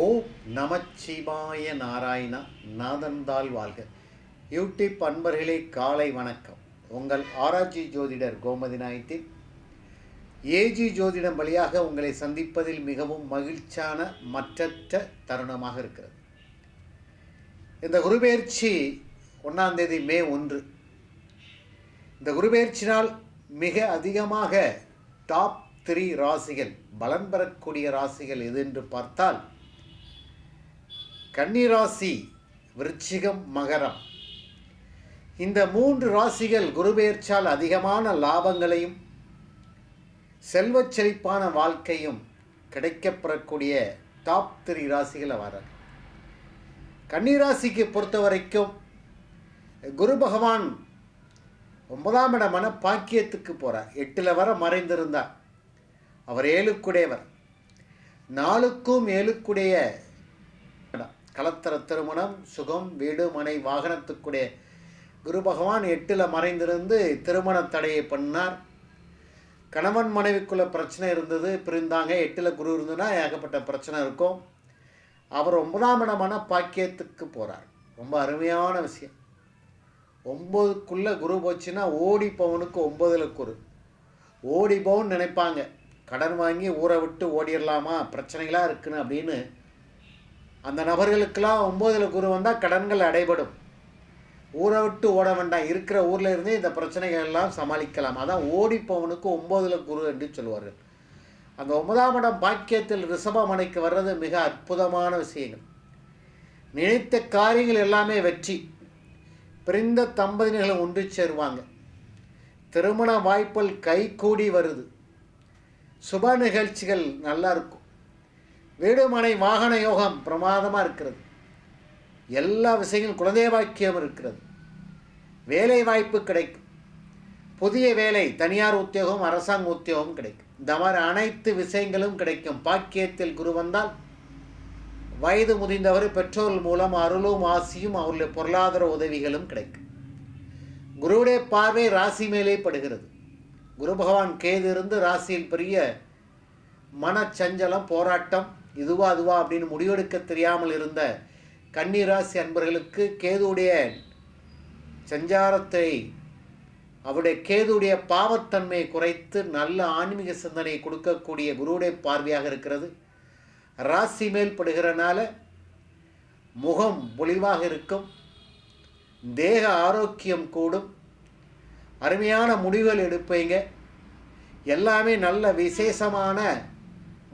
ஓ நமச்சிவாய நாராயணா நாதந்தாள் வாழ்க. யூடியூப் அன்பர்களே காலை வணக்கம். உங்கள் ஆராய்ச்சி ஜோதிடர் கோமதி நாயத்தின். ஏஜி ஜோதிடம் வழியாக உங்களை சந்திப்பதில் மிகவும் மகிழ்ச்சியான மற்றற்ற தருணமாக இருக்கிறது. இந்த குருபெயர்ச்சி ஒன்றாம் தேதி மே ஒன்று. இந்த குருபெயர்ச்சினால் மிக அதிகமாக டாப் த்ரீ ராசிகள் பலன் பெறக்கூடிய ராசிகள் எது என்று பார்த்தால் கன்னிராசி விருச்சிகம் மகரம். இந்த மூன்று ராசிகள் குருபெயர்ச்சால் அதிகமான லாபங்களையும் செல்வச் செழிப்பான வாழ்க்கையும் கிடைக்கப்பெறக்கூடிய டாப் த்ரீ ராசிகளை வர கன்னிராசிக்கு பொறுத்த வரைக்கும் குரு பகவான் ஒன்பதாம் இடமான பாக்கியத்துக்கு போகிறார் எட்டில் வர மறைந்திருந்தார். அவர் ஏழுக்குடையவர். நாளுக்கும் ஏழுக்குடைய கலத்தர திருமணம் சுகம் வீடு மனை வாகனத்துக்குடைய குரு பகவான் எட்டில் மறைந்திருந்து திருமண தடையை பண்ணார். கணவன் மனைவிக்குள்ள பிரச்சனை இருந்தது பிரிந்தாங்க. எட்டில் குரு இருந்ததுன்னா ஏகப்பட்ட பிரச்சனை இருக்கும். அவர் ஒன்பதாம் இடமான பாக்கியத்துக்கு போகிறார் ரொம்ப அருமையான விஷயம். ஒம்பதுக்குள்ளே குரு போச்சுன்னா ஓடி பவனுக்கு ஒம்பதுல குரு. ஓடி பவுன் நினைப்பாங்க. கடன் வாங்கி ஊரை விட்டு ஓடிடலாமா பிரச்சனைகளாக இருக்குன்னு அப்படின்னு அந்த நபர்களுக்கெல்லாம் ஒம்போதில் குரு வந்தால் கடன்கள் அடைபடும். ஊரை விட்டு ஓட வேண்டாம். இருக்கிற ஊரில் இருந்தே இந்த பிரச்சனைகள் எல்லாம் சமாளிக்கலாம். அதான் ஓடிப்பவனுக்கு ஒம்போதில் குரு என்று சொல்வார்கள். அந்த ஒன்பதாம் இடம் பாக்கியத்தில் ரிஷபமனைக்கு வர்றது மிக அற்புதமான விஷயங்கள். நினைத்த காரியங்கள் எல்லாமே வெற்றி. பிரிந்த தம்பதியினர்களை ஒன்று சேருவாங்க. திருமண வாய்ப்புகள் கைகூடி வருது. சுப நிகழ்ச்சிகள் நல்லா இருக்கும். வீடுமனை வாகன யோகம் பிரமாதமாக இருக்கிறது. எல்லா விஷயங்களும் குழந்தை வாக்கியம் இருக்கிறது. வேலை வாய்ப்பு கிடைக்கும். புதிய வேலை தனியார் உத்தியோகம் அரசாங்க உத்தியோகம் கிடைக்கும். இந்த மாதிரி அனைத்து விஷயங்களும் கிடைக்கும். பாக்கியத்தில் குரு வந்தால் வயது முதிர்ந்தவர் பெற்றோர்கள் மூலம் அருளும் ஆசியும் அவருடைய பொருளாதார உதவிகளும் கிடைக்கும். குருவுடைய பார்வை ராசி மேலே படுகிறது. குரு பகவான் கேது இருந்து ராசியில் பெரிய மனச்சஞ்சலம் போராட்டம் இதுவா அதுவா அப்படின்னு முடிவெடுக்க தெரியாமல் இருந்த கன்னிராசி அன்பர்களுக்கு கேதுடைய சஞ்சாரத்தை அவருடைய கேதுடைய பாவத்தன்மையை குறைத்து நல்ல ஆன்மீக சிந்தனை கொடுக்கக்கூடிய குருவுடைய பார்வையாக இருக்கிறது. ராசி மேல் படுகிறனால முகம் பொலிவாக இருக்கும். தேக ஆரோக்கியம் கூடும். அருமையான முடிவுகள் எடுப்பீங்க. எல்லாமே நல்ல விசேஷமான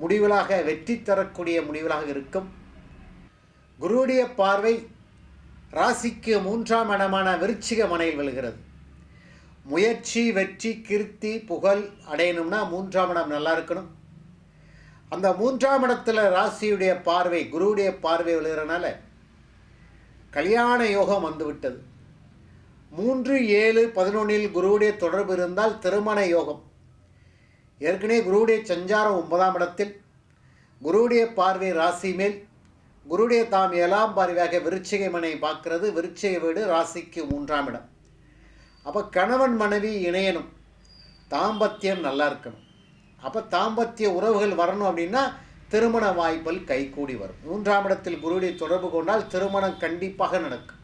முடிவுகளாக வெற்றி தரக்கூடிய முடிவுகளாக இருக்கும். குருவுடைய பார்வை ராசிக்கு மூன்றாம் இடமான விருச்சிக மனையில் விழுகிறது. முயற்சி வெற்றி கீர்த்தி புகழ் அடையணும்னா மூன்றாம் இடம் நல்லா இருக்கணும். அந்த மூன்றாம் இடத்துல ராசியுடைய பார்வை குருவுடைய பார்வை விழுகிறனால கல்யாண யோகம் வந்துவிட்டது. மூன்று ஏழு பதினொன்றில் குருவுடைய தொடர்பு இருந்தால் திருமண யோகம். ஏற்கனவே குருவுடைய சஞ்சாரம் ஒன்பதாம் இடத்தில் குருவுடைய பார்வை ராசி மேல் குருடைய தாம் ஏழாம் பார்வையாக விருச்சிகை மனை பார்க்கிறது விருச்சிகை வீடு ராசிக்கு மூன்றாம் இடம். அப்போ கணவன் மனைவி இணையணும் தாம்பத்தியம் நல்லா இருக்கணும். அப்போ தாம்பத்திய உறவுகள் வரணும் அப்படின்னா திருமண வாய்ப்புகள் கைகூடி வரும். மூன்றாம் இடத்தில் குருடைய தொடர்பு கொண்டால் திருமணம் கண்டிப்பாக நடக்கும்.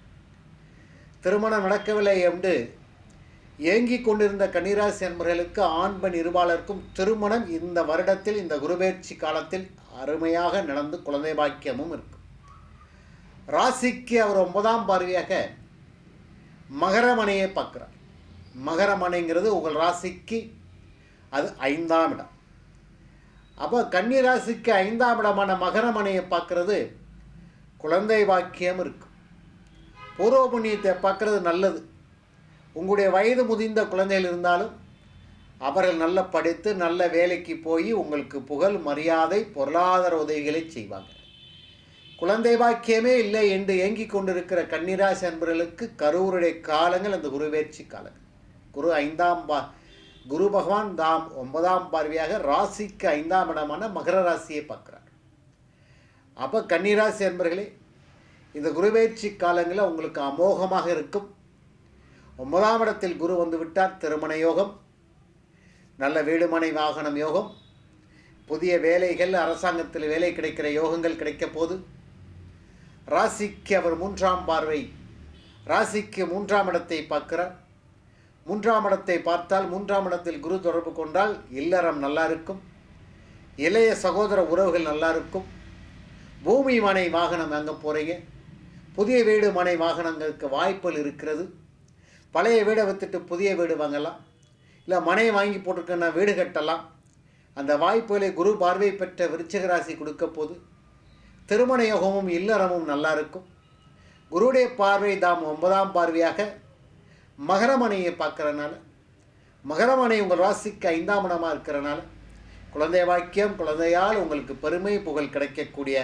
திருமணம் நடக்கவில்லை என்று ஏங்கிக் கொண்டிருந்த கன்னிராசி அன்பர்களுக்கு ஆண்பன் இருபாலருக்கும் திருமணம் இந்த வருடத்தில் இந்த குருபெயர்ச்சி காலத்தில் அருமையாக நடந்து குழந்தை பாக்கியமும் இருக்கும் ராசிக்கு அவர் ஒன்பதாம் பார்வையாக மகரமனையை பார்க்குறார். மகரமனைங்கிறது உங்கள் ராசிக்கு அது ஐந்தாம் இடம். அப்போ கன்னி ராசிக்கு ஐந்தாம் இடமான மகரமனையை பார்க்குறது குழந்தை பாக்கியம் இருக்கும் பூர்வ புண்ணியத்தை பார்க்குறது நல்லது. உங்களுடைய வயது முதிர்ந்த குழந்தைகள் இருந்தாலும் அவர்கள் நல்ல படித்து நல்ல வேலைக்கு போய் உங்களுக்கு புகழ் மரியாதை பொருளாதார உதவிகளை செய்வாங்க. குழந்தை பாக்கியமே இல்லை என்று ஏங்கி கொண்டிருக்கிற கன்னிராசி அன்பர்களுக்கு கரூருடைய காலங்கள் அந்த குருவேட்சி காலங்கள் குரு ஐந்தாம் பா குரு பகவான் தாம் ஒன்பதாம் பார்வையாக ராசிக்கு ஐந்தாம் இடமான மகர ராசியை பார்க்குறார். அப்போ கன்னிராசி அன்பர்களே இந்த குருவேட்சி காலங்களில் உங்களுக்கு அமோகமாக இருக்கும். ஒன்பதாம் இடத்தில் குரு வந்து விட்டார் திருமண யோகம் நல்ல வீடுமனை வாகனம் யோகம் புதிய வேலைகள் அரசாங்கத்தில் வேலை கிடைக்கிற யோகங்கள் கிடைக்க போது ராசிக்கு அவர் மூன்றாம் பார்வை ராசிக்கு மூன்றாம் இடத்தை பார்க்கிறார். மூன்றாம் இடத்தை பார்த்தால் மூன்றாம் இடத்தில் குரு தொடர்பு கொண்டால் இல்லறம் நல்லா இருக்கும். இளைய சகோதர உறவுகள் நல்லா இருக்கும். பூமி மனை வாகனம் அங்கே போகிறீங்க புதிய வீடு மனை வாகனங்களுக்கு வாய்ப்புகள் இருக்கிறது. பழைய வீடை விற்றுட்டு புதிய வீடு வாங்கலாம். இல்லை மனையை வாங்கி போட்டிருக்கன்னா வீடு கட்டலாம். அந்த வாய்ப்புகளை குரு பார்வை பெற்ற விருச்சிக ராசி கொடுக்க போது திருமண யோகமும் இல்லறமும் நல்லா இருக்கும். குருடைய பார்வை தாம் ஒன்பதாம் பார்வையாக மகரமனையை பார்க்கறனால மகரமனை உங்கள் ராசிக்கு ஐந்தாம் இடமாக இருக்கிறனால குழந்தை வாக்கியம் குழந்தையால் உங்களுக்கு பெருமை புகழ் கிடைக்கக்கூடிய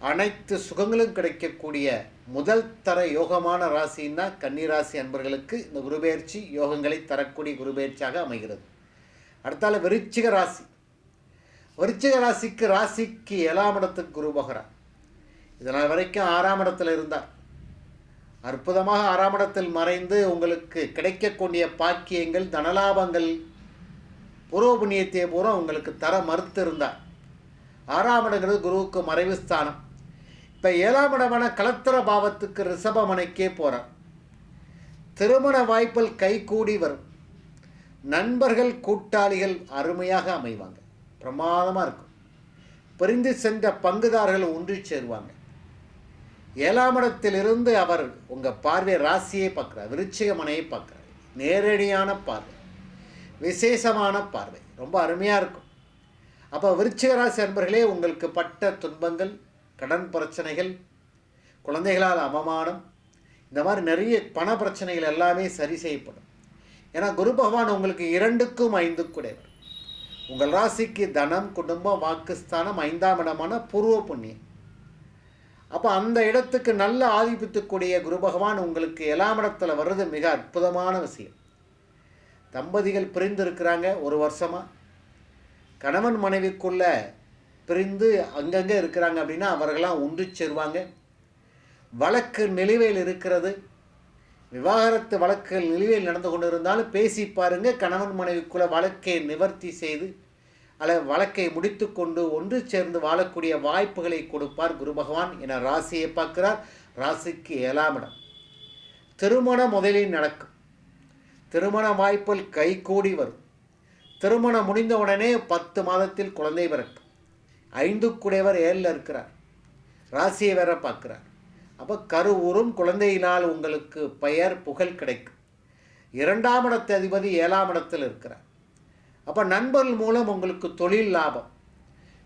அனைத்து சுகங்களும் கிடைக்கக்கூடிய முதல் தர யோகமான ராசின்னா கன்னிராசி அன்பர்களுக்கு இந்த குருபெயர்ச்சி யோகங்களை தரக்கூடிய குருபெயர்ச்சியாக அமைகிறது. அடுத்தால விருச்சிக ராசி. விருச்சிக ராசிக்கு ராசிக்கு ஏழாம் இடத்துக்கு குரு பகரார் இதனால் வரைக்கும் ஆறாம் இடத்துல இருந்தார். அற்புதமாக ஆறாம் இடத்தில் மறைந்து உங்களுக்கு கிடைக்கக்கூடிய பாக்கியங்கள் தனலாபங்கள் பூர்வ புண்ணியத்தை பூரா உங்களுக்கு தர மறுத்து இருந்தார் ஆறாம் இடங்கிறது குருவுக்கு மறைவு ஸ்தானம். இப்போ ஏழாம் இடமான கலத்திர பாவத்துக்கு ரிஷபமனைக்கே போகிறார் திருமண வாய்ப்பில் கைகூடி வரும். நண்பர்கள் கூட்டாளிகள் அருமையாக அமைவாங்க. பிரமாதமாக இருக்கும். பிரிந்து சென்ற பங்குதாரர்கள் ஒன்று சேருவாங்க. ஏழாம் இடத்திலிருந்து அவர் உங்கள் பார்வை ராசியை பார்க்குறார் விருச்சிகமனையை பார்க்குறார். நேரடியான பார்வை. விசேஷமான பார்வை. ரொம்ப அருமையாக இருக்கும். அப்போ விருச்சிக ராசி அன்பர்களே உங்களுக்கு பட்ட துன்பங்கள் கடன் பிரச்சனைகள் குழந்தைகளால் அவமானம் இந்த மாதிரி நிறைய பண பிரச்சனைகள் எல்லாமே சரி செய்யப்படும். ஏன்னா குரு பகவான் உங்களுக்கு இரண்டுக்கும் ஐந்துக்குடையவர் உங்கள் ராசிக்கு தனம் குடும்பம் வாக்குஸ்தானம் ஐந்தாம் இடமான பூர்வ புண்ணியம். அப்போ அந்த இடத்துக்கு நல்ல ஆதிபித்துக்கூடிய குரு பகவான் உங்களுக்கு ஏழாம் இடத்துல வர்றது மிக அற்புதமான விஷயம். தம்பதிகள் பிரிந்து இருக்கிறாங்க ஒரு வருஷமாக கணவன் மனைவிக்குள்ள பிரிந்து அங்கங்கே இருக்கிறாங்க அப்படின்னா அவர்களாம் ஒன்று சேருவாங்க. வழக்கு நிலுவையில் இருக்கிறது. விவாகரத்து வழக்குகள் நிலுவையில் நடந்து கொண்டு இருந்தாலும் பேசி பாருங்க. கணவன் மனைவிக்குள்ள வழக்கை நிவர்த்தி செய்து அல்ல வழக்கை முடித்து கொண்டு ஒன்று சேர்ந்து வாழக்கூடிய வாய்ப்புகளை கொடுப்பார் குரு பகவான் என ராசியை பார்க்கிறார். ராசிக்கு ஏழாம் இடம். திருமணம் முதலில் நடக்கும். திருமண வாய்ப்பில் கைகூடி வரும். திருமணம் முடிந்த உடனே பத்து மாதத்தில் குழந்தை பிறக்கும். ஐந்துக்குடையவர் ஏழில் இருக்கிறார். ராசியை வேற பார்க்குறார். அப்போ கருவூரும் குழந்தையினால் உங்களுக்கு பெயர் புகழ் கிடைக்கும். இரண்டாம் இடத்து அதிபதி ஏழாம் இடத்தில் இருக்கிறார். அப்போ நண்பர்கள் மூலம் உங்களுக்கு தொழில் லாபம்.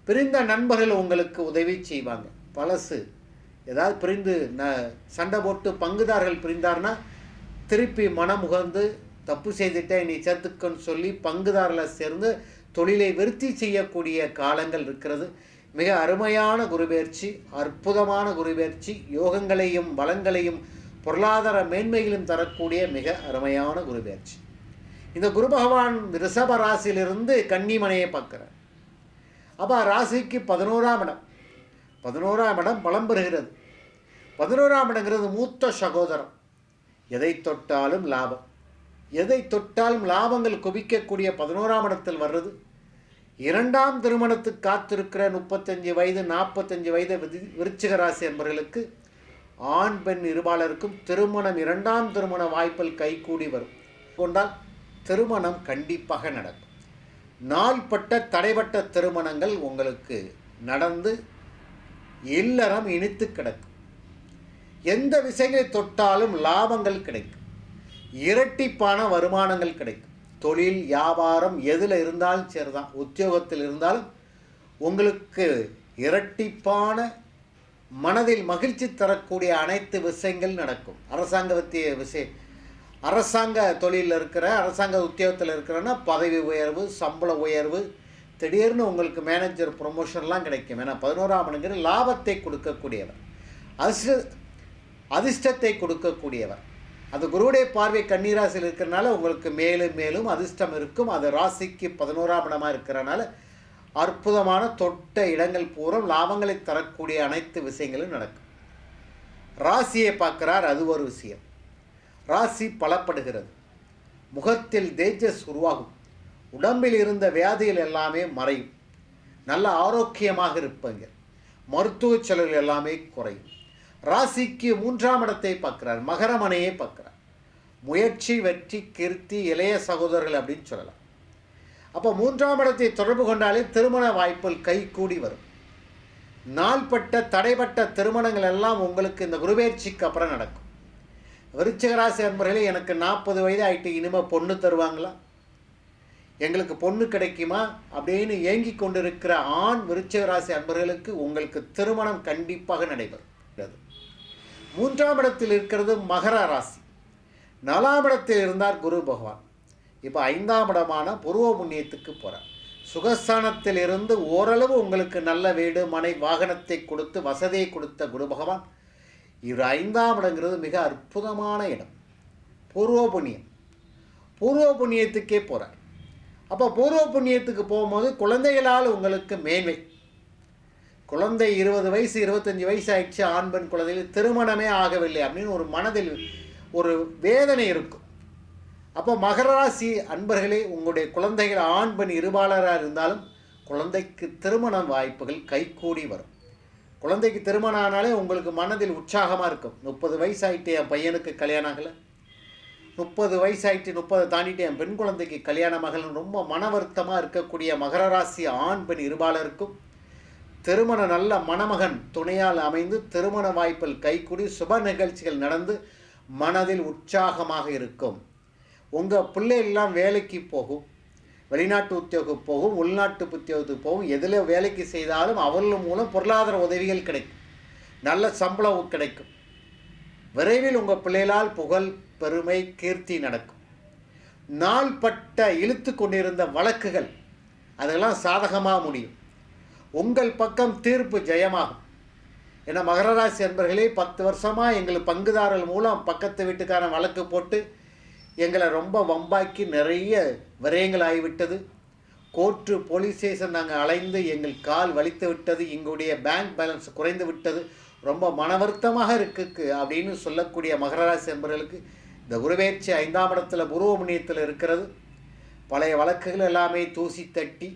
பிரிந்த நண்பர்கள் உங்களுக்கு உதவி செய்வாங்க. பழசு. ஏதாவது பிரிந்து ந சண்டை போட்டு பங்குதாரர்கள் பிரிந்தார்னா திருப்பி மனமுகந்து தப்பு செய்துட்டேன் நீ சேர்த்துக்கன்னு சொல்லி பங்குதாரில் சேர்ந்து தொழிலை விருத்தி செய்யக்கூடிய காலங்கள் இருக்கிறது. மிக அருமையான குருபெயர்ச்சி அற்புதமான குருபெயர்ச்சி யோகங்களையும் வளங்களையும் பொருளாதார மேன்மைகளையும் தரக்கூடிய மிக அருமையான குருபெயர்ச்சி. இந்த குரு பகவான் ரிஷப ராசியிலிருந்து கன்னிமனையை பார்க்குறார். அப்போ ராசிக்கு பதினோராம் இடம். பதினோராம் இடம் பலம் பெறுகிறது. பதினோராம் இடங்கிறது மூத்த சகோதரம் எதை தொட்டாலும் லாபம். எதை தொட்டாலும் லாபங்கள் குவிக்கக்கூடிய பதினோராம் இடத்தில் வர்றது. இரண்டாம் திருமணத்துக்கு காத்திருக்கிற முப்பத்தஞ்சு வயது நாற்பத்தஞ்சு வயது விருச்சிகராசி என்பவர்களுக்கு ஆண் பெண் இருபாலருக்கும் திருமணம் இரண்டாம் திருமண வாய்ப்பில் கைகூடி வரும். கொண்டால் திருமணம் கண்டிப்பாக நடக்கும். நாள்பட்ட தடைப்பட்ட திருமணங்கள் உங்களுக்கு நடந்து இல்லறம் இனித்து கிடக்கும். எந்த விஷயங்களை தொட்டாலும் லாபங்கள் கிடைக்கும். இரட்டிப்பான வருமானங்கள் கிடைக்கும். தொழில் வியாபாரம் எதில் இருந்தாலும் சரிதான். உத்தியோகத்தில் இருந்தாலும் உங்களுக்கு இரட்டிப்பான மனதில் மகிழ்ச்சி தரக்கூடிய அனைத்து விஷயங்கள் நடக்கும். அரசாங்கத்திய விஷயம் அரசாங்க தொழிலில் இருக்கிற அரசாங்க உத்தியோகத்தில் இருக்கிறன்னா பதவி உயர்வு சம்பள உயர்வு திடீர்னு உங்களுக்கு மேனேஜர் ப்ரொமோஷன்லாம் கிடைக்கும். ஏன்னா பதினோராம் மணிங்கிற லாபத்தை கொடுக்கக்கூடியவர். அதிர்ஷ்ட அதிர்ஷ்டத்தை கொடுக்கக்கூடியவர். அது குருவுடைய பார்வை கன்னிராசியில் இருக்கிறனால உங்களுக்கு மேலும் மேலும் அதிர்ஷ்டம் இருக்கும். அது ராசிக்கு பதினோராம் இடமாக இருக்கிறனால அற்புதமான தொட்ட இடங்கள் பூரம் லாபங்களை தரக்கூடிய அனைத்து விஷயங்களும் நடக்கும். ராசியை பார்க்கிறார் அது ஒரு விஷயம். ராசி பலப்படுகிறது. முகத்தில் தேஜஸ் உருவாகும். உடம்பில் இருந்த வியாதிகள் எல்லாமே மறையும். நல்ல ஆரோக்கியமாக இருப்பங்க. மருத்துவ செலவுகள் எல்லாமே குறையும். ராசிக்கு மூன்றாம் இடத்தை பார்க்குறார் மகரமனையை பார்க்குறார். முயற்சி வெற்றி கீர்த்தி இளைய சகோதரர்கள் அப்படின்னு சொல்லலாம். அப்போ மூன்றாம் இடத்தை தொடர்பு கொண்டாலே திருமண வாய்ப்புகள் கை கூடி வரும். நாள்பட்ட தடைப்பட்ட திருமணங்கள் எல்லாம் உங்களுக்கு இந்த குருபெயர்ச்சிக்கு அப்புறம் நடக்கும். விருச்சிகராசி அன்பர்களே எனக்கு நாற்பது வயது ஆகிட்டு இனிமேல் பொண்ணு தருவாங்களா? எங்களுக்கு பொண்ணு கிடைக்குமா? அப்படின்னு ஏங்கி கொண்டிருக்கிற ஆண் விருச்சகராசி அன்பர்களுக்கு உங்களுக்கு திருமணம் கண்டிப்பாக நடைபெறும் மூன்றாம் இடத்தில் இருக்கிறது மகர ராசி. நாலாம் இடத்தில் இருந்தார் குரு பகவான். இப்போ ஐந்தாம் இடமான பூர்வ புண்ணியத்துக்கு போகிறார் சுகஸ்தானத்தில் இருந்து ஓரளவு உங்களுக்கு நல்ல வீடு மனை வாகனத்தை கொடுத்து வசதியை கொடுத்த குரு பகவான். இவர் ஐந்தாம் இடங்கிறது மிக அற்புதமான இடம். பூர்வ புண்ணியம். பூர்வ புண்ணியத்துக்கே போகிறார் அப்போ பூர்வ புண்ணியத்துக்கு போகும்போது குழந்தைகளால் உங்களுக்கு மேன்மை. குழந்தை இருபது வயசு இருபத்தஞ்சி வயசு ஆயிடுச்சு ஆண் பெண் குழந்தைகள் திருமணமே ஆகவில்லை அப்படின்னு ஒரு மனதில் ஒரு வேதனை இருக்கும். அப்போ மகராசி அன்பர்களே உங்களுடைய குழந்தைகள் ஆண் பெண் இருபாளராக இருந்தாலும் குழந்தைக்கு திருமண வாய்ப்புகள் கைகூடி வரும். குழந்தைக்கு திருமணம் ஆனாலே உங்களுக்கு மனதில் உற்சாகமாக இருக்கும். முப்பது வயசாயிட்டு என் பையனுக்கு கல்யாணம் ஆகலை. முப்பது வயசாயிட்டு முப்பதை தாண்டிட்டு என் பெண் குழந்தைக்கு கல்யாண மகள் ரொம்ப மன வருத்தமாக இருக்கக்கூடிய மகர ராசி ஆண் பெண் இருபாலருக்கும் திருமண நல்ல மணமகன் துணையால் அமைந்து திருமண வாய்ப்பில் கைக்குடி சுப நிகழ்ச்சிகள் நடந்து மனதில் உற்சாகமாக இருக்கும். உங்கள் பிள்ளைகள்லாம் வேலைக்கு போகும் வெளிநாட்டு உத்தியோகம் போகும் உள்நாட்டு உத்தியோகத்துக்கு போகும். எதில் வேலைக்கு செய்தாலும் அவர்கள் மூலம் பொருளாதார உதவிகள் கிடைக்கும். நல்ல சம்பளம் கிடைக்கும். விரைவில் உங்கள் பிள்ளைகளால் புகழ் பெருமை கீர்த்தி நடக்கும். நாள்பட்ட இழுத்து கொண்டிருந்த வழக்குகள் அதெல்லாம் சாதகமாக முடியும். உங்கள் பக்கம் தீர்ப்பு ஜெயமாகும். ஏன்னா மகர ராசி அன்பர்களே பத்து வருஷமாக எங்களுக்கு பங்குதாரர்கள் மூலம் பக்கத்து வீட்டுக்காரன் வழக்கு போட்டு எங்களை ரொம்ப வம்பாக்கி நிறைய விரயங்கள் ஆகிவிட்டது கோர்ட்டு போலீஸ் ஸ்டேஷன் நாங்கள் அலைந்து எங்கள் கால் வலித்து விட்டது. எங்களுடைய பேங்க் பேலன்ஸ் குறைந்து விட்டது. ரொம்ப மன வருத்தமாக இருக்கு அப்படின்னு சொல்லக்கூடிய மகரராசி என்பவர்களுக்கு இந்த குருவேட்சி ஐந்தாம் இடத்துல புருவமணியத்தில் இருக்கிறது. பழைய வழக்குகள் எல்லாமே தூசி தட்டி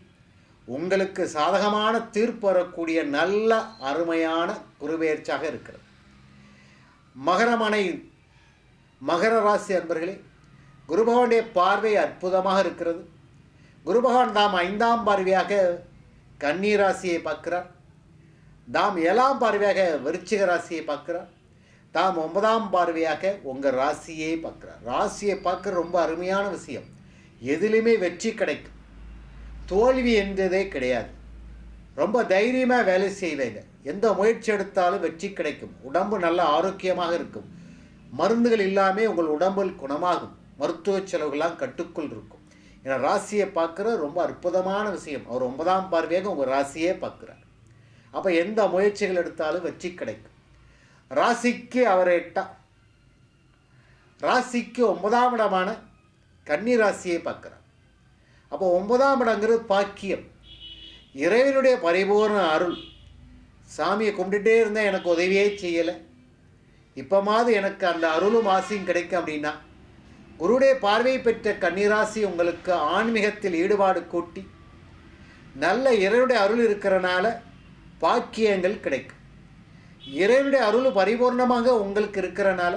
உங்களுக்கு சாதகமான தீர்ப்பு வரக்கூடிய நல்ல அருமையான குருபெயர்ச்சியாக இருக்கிறது. மகரமனை மகர ராசி அன்பர்களே குருபகவானுடைய பார்வை அற்புதமாக இருக்கிறது. குருபகவான் தாம் ஐந்தாம் பார்வையாக கன்னி ராசியை பார்க்கிறார். தாம் ஏழாம் பார்வையாக விருச்சிக ராசியை பார்க்கிறார். தாம் ஒன்பதாம் பார்வையாக உங்கள் ராசியை பார்க்குறார். ராசியை பார்க்குற ரொம்ப அருமையான விஷயம். எதிலுமே வெற்றி கிடைக்கும். தோல்வி என்றதே கிடையாது. ரொம்ப தைரியமாக வேலை செய்வேங்க எந்த முயற்சி எடுத்தாலும் வெற்றி கிடைக்கும். உடம்பு நல்ல ஆரோக்கியமாக இருக்கும். மருந்துகள் இல்லாமல் உங்கள் உடம்பில் குணமாகும். மருத்துவ செலவுகள்லாம் கட்டுக்குள் இருக்கும். ஏன்னா ராசியை பார்க்குற ரொம்ப அற்புதமான விஷயம். அவர் ஒன்பதாம் பார்வையாக உங்கள் ராசியே பார்க்குறார். அப்போ எந்த முயற்சிகள் எடுத்தாலும் வெற்றி கிடைக்கும். ராசிக்கு அவர் எட்டா? ராசிக்கு ஒன்பதாம் இடமான கன்னி ராசியை பார்க்குறார். அப்போ ஒன்பதாம் இடங்கிறது பாக்கியம். இறைவனுடைய பரிபூர்ண அருள். சாமியை கும்பிட்டுட்டே இருந்தால் எனக்கு உதவியே செய்யலை. இப்போமாவது எனக்கு அந்த அருளும் ஆசையும் கிடைக்கும் அப்படின்னா குருடைய பார்வை பெற்ற கன்னிராசி உங்களுக்கு ஆன்மீகத்தில் ஈடுபாடு கூட்டி நல்ல இறைவனுடைய அருள் இருக்கிறனால பாக்கியங்கள் கிடைக்கும். இறைவனுடைய அருள் பரிபூர்ணமாக உங்களுக்கு இருக்கிறனால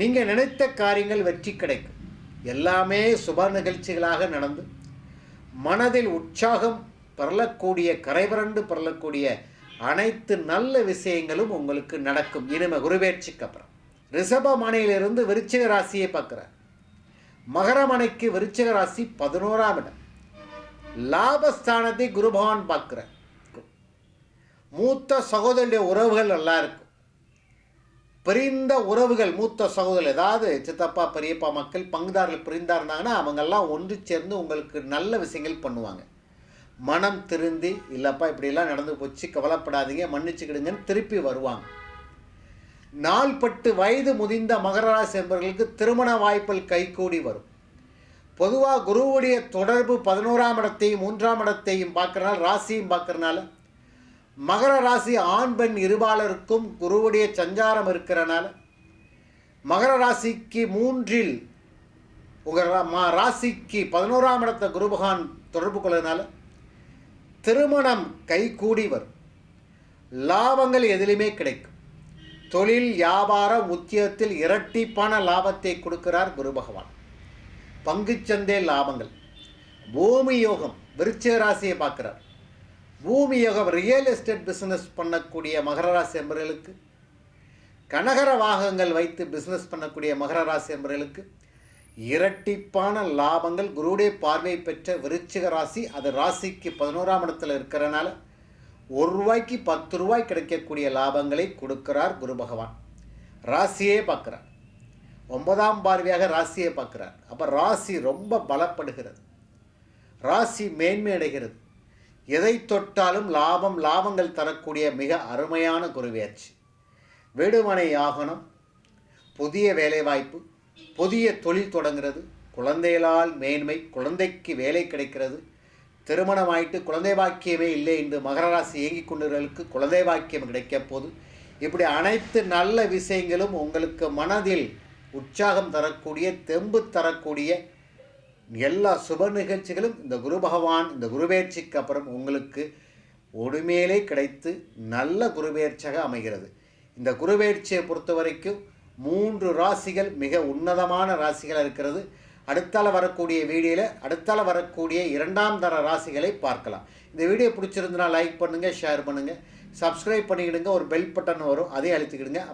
நீங்கள் நினைத்த காரியங்கள் வெற்றி கிடைக்கும். எல்லாமே சுப நிகழ்ச்சிகளாக நடந்து மனதில் உற்சாகம் பரலக்கூடிய கரைபரண்டு பரலக்கூடிய அனைத்து நல்ல விஷயங்களும் உங்களுக்கு நடக்கும். இனிமே குருவேட்சிக்கு அப்புறம். ரிஷபமனையிலிருந்து விருச்சிக ராசியை பார்க்குறார். மகரமனைக்கு விருச்சிக ராசி பதினோராம் இடம். லாபஸ்தானத்தை குரு பகவான் பார்க்குறார். மூத்த சகோதரிய உறவுகள் நல்லா இருக்கும். பிரிந்த உறவுகள் மூத்த சகோதரர் ஏதாவது சித்தப்பா பெரியப்பா மக்கள் பங்குதாரர்கள் பிரிந்தா இருந்தாங்கன்னா அவங்கெல்லாம் ஒன்று சேர்ந்து உங்களுக்கு நல்ல விஷயங்கள் பண்ணுவாங்க. மனம் திருந்தி இல்லைப்பா இப்படியெல்லாம் நடந்து போச்சு கவலைப்படாதீங்க மன்னிச்சுக்கிடுங்கன்னு திருப்பி வருவாங்க. நாள்பட்டு வயது முதிர்ந்த மகராசி என்பவர்களுக்கு திருமண வாய்ப்புகள் கைகூடி வரும். பொதுவாக குருவுடைய தொடர்பு பதினோராம் இடத்தையும் மூன்றாம் இடத்தையும் பார்க்குறனால ராசியும் பார்க்கறனால மகர ராசி ஆண் பெண் இருபாலருக்கும் குருவுடைய சஞ்சாரம் இருக்கிறனால மகர ராசிக்கு மூன்றில் உங்கள் ரா- மா- ராசிக்கு பதினோராம் இடத்த குரு பகவான் தொடர்பு கொள்ளதுனால திருமணம் கைகூடி வரும். லாபங்கள் எதிலுமே கிடைக்கும். தொழில் வியாபாரம் உத்தியோகத்தில் இரட்டிப்பான லாபத்தை கொடுக்கிறார் குரு பகவான். பங்குச்சந்தை லாபங்கள். பூமி யோகம் விருச்சிக ராசியை பார்க்குறார். பூமியோகம் ரியல் எஸ்டேட் பிஸ்னஸ் பண்ணக்கூடிய மகர ராசி என்பவர்களுக்கு கனகர வாகங்கள் வைத்து பிஸ்னஸ் பண்ணக்கூடிய மகர ராசி என்பவர்களுக்கு இரட்டிப்பான லாபங்கள் குருடைய பார்வை பெற்ற விருச்சிக ராசி அது ராசிக்கு பதினோராம் இடத்துல இருக்கிறனால ஒரு ரூபாய்க்கு பத்து ரூபாய் கிடைக்கக்கூடிய லாபங்களை கொடுக்கிறார் குரு பகவான். ராசியே பார்க்குறார். ஒன்பதாம் பார்வையாக ராசியை பார்க்குறார். அப்போ ராசி ரொம்ப பலப்படுகிறது. ராசி மேன்மை அடைகிறது. எதை தொட்டாலும் லாபம் லாபங்கள் தரக்கூடிய மிக அருமையான குருவியாச்சு. வீடுமனை ஆகணும் புதிய வேலைவாய்ப்பு புதிய தொழில் தொடங்குறது குழந்தைகளால் மேன்மை குழந்தைக்கு வேலை கிடைக்கிறது திருமணமாயிட்டு குழந்தை பாக்கியமே இல்லை என்று மகர ராசி இயங்கிக் கொண்டவர்களுக்கு குழந்தை பாக்கியம் கிடைக்க போது இப்படி அனைத்து நல்ல விஷயங்களும் உங்களுக்கு மனதில் உற்சாகம் தரக்கூடிய தெம்பு தரக்கூடிய எல்லா சுப நிகழ்ச்சிகளும் இந்த குரு பகவான் இந்த குருபெயர்ச்சிக்கு அப்புறம் உங்களுக்கு ஒடுமேலே கிடைத்து நல்ல குருபெயர்ச்சியாக அமைகிறது. இந்த குருபெயர்ச்சியை பொறுத்த வரைக்கும் மூன்று ராசிகள் மிக உன்னதமான ராசிகள் இருக்கிறது. அடுத்தால வரக்கூடிய வீடியோவில் அடுத்தால வரக்கூடிய இரண்டாம் தர ராசிகளை பார்க்கலாம். இந்த வீடியோ பிடிச்சிருந்தனா லைக் பண்ணுங்கள் ஷேர் பண்ணுங்கள் சப்ஸ்கிரைப் பண்ணிக்கிடுங்க. ஒரு பெல் பட்டன் வரும். அதையும் அழுத்திக்கிடுங்க.